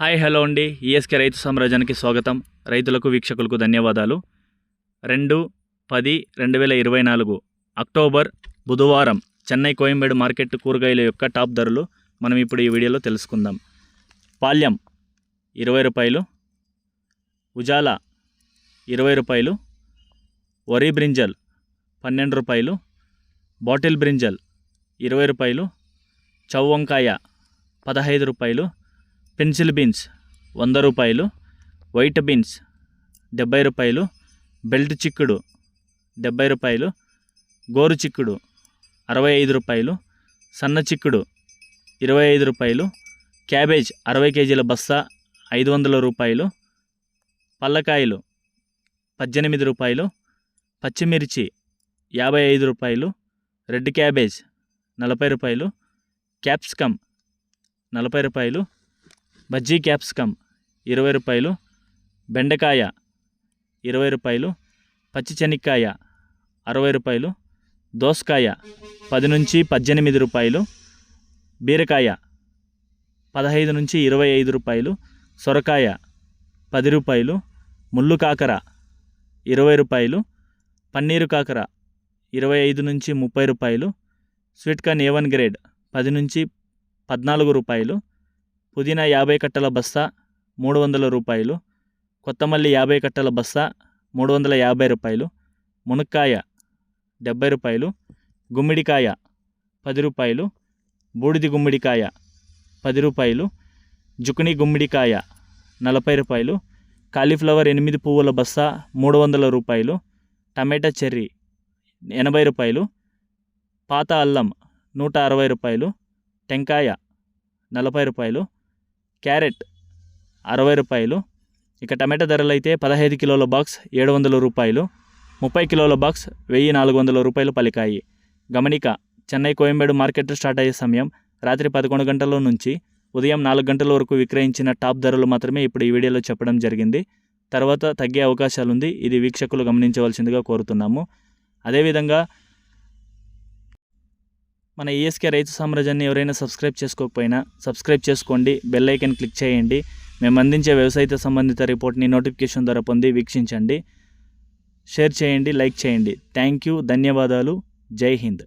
Hi hello అండి. ESK రైతు సామ్రాజ్యానికి స్వాగతం. రైతులకు వీక్షకులకు ధన్యవాదాలు. రెండు పది రెండు వేల ఇరవై నాలుగు అక్టోబర్ బుధవారం చెన్నై కోయంబేడు మార్కెట్ కూరగాయల యొక్క టాప్ ధరలు మనం ఇప్పుడు ఈ వీడియోలో తెలుసుకుందాం. పాల్యం ఇరవై రూపాయలు ఉజాల ఇరవై రూపాయలు వరి బ్రింజల్ పన్నెండు రూపాయలు బాటిల్ బ్రింజల్ ఇరవై రూపాయలు చౌ వంకాయ పదహైదు రూపాయలు పెన్సిల్ బీన్స్ వంద రూపాయలు వైట్ బీన్స్ డెబ్బై రూపాయలు బెల్ట్ చిక్కుడు డెబ్బై రూపాయలు గోరు చిక్కుడు అరవై ఐదు రూపాయలు సన్న చిక్కుడు ఇరవై ఐదు రూపాయలు క్యాబేజ్ అరవై కేజీల బస్తా ఐదు వందల రూపాయలు పల్లకాయలు పద్దెనిమిది రూపాయలు పచ్చిమిర్చి యాభై ఐదు రూపాయలు రెడ్ క్యాబేజ్ నలభై రూపాయలు క్యాప్సికమ్ నలభై రూపాయలు బజ్జీ క్యాప్సికమ్ ఇరవై రూపాయలు బెండకాయ ఇరవై రూపాయలు పచ్చి చెనిక్కాయ అరవై రూపాయలు దోసకాయ పది నుంచి పద్దెనిమిది రూపాయలు బీరకాయ పదహైదు నుంచి ఇరవై ఐదు రూపాయలు సొరకాయ పది రూపాయలు ముళ్ళు కాకర ఇరవై రూపాయలు పన్నీరు కాకర ఇరవై ఐదు నుంచి ముప్పై రూపాయలు sweet corn A one grade పది నుంచి పద్నాలుగు రూపాయలు పుదీనా యాభై కట్టల బస్తా మూడు వందల రూపాయలు. కొత్తమల్లి యాభై కట్టల బస్తా మూడు వందల యాభై రూపాయలు. మునక్కాయ డెబ్బై రూపాయలు. గుమ్మిడికాయ పది రూపాయలు. బూడిది గుమ్మిడికాయ పది రూపాయలు. జుకుని గుమ్మిడికాయ నలభై రూపాయలు. కాలీఫ్లవర్ ఎనిమిది పువ్వుల బస్తా మూడు వందల రూపాయలు. టమాటా చెర్రీ ఎనభై రూపాయలు. పాత అల్లం నూట అరవై రూపాయలు. టెంకాయ నలభై రూపాయలు. క్యారెట్ అరవై రూపాయలు. ఇక టమాటా ధరలు అయితే పదహైదు కిలోల బాక్స్ ఏడు వందల రూపాయలు. ముప్పై కిలోల బాక్స్ వెయ్యి నాలుగు వందల రూపాయలు పలికాయి. గమనిక చెన్నై కోయంబేడు మార్కెట్ స్టార్ట్ అయ్యే సమయం రాత్రి పదకొండు గంటల నుంచి ఉదయం నాలుగు గంటల వరకు విక్రయించిన టాప్ ధరలు మాత్రమే ఇప్పుడు ఈ వీడియోలో చెప్పడం జరిగింది. తర్వాత తగ్గే అవకాశాలు ఉంది ఇది వీక్షకులు గమనించవలసిందిగా కోరుతున్నాము. అదేవిధంగా మన ఈఎస్కే రైతు సామ్రాజ్యాన్ని ఎవరైనా సబ్స్క్రైబ్ చేసుకోకపోయినా సబ్స్క్రైబ్ చేసుకోండి బెల్ ఐకన్ క్లిక్ చేయండి. మేము అందించే వ్యవసాయ సంబంధిత రిపోర్ట్ని నోటిఫికేషన్ ద్వారా పొంది వీక్షించండి. షేర్ చేయండి లైక్ చేయండి. థ్యాంక్ యూ ధన్యవాదాలు. జై హింద్.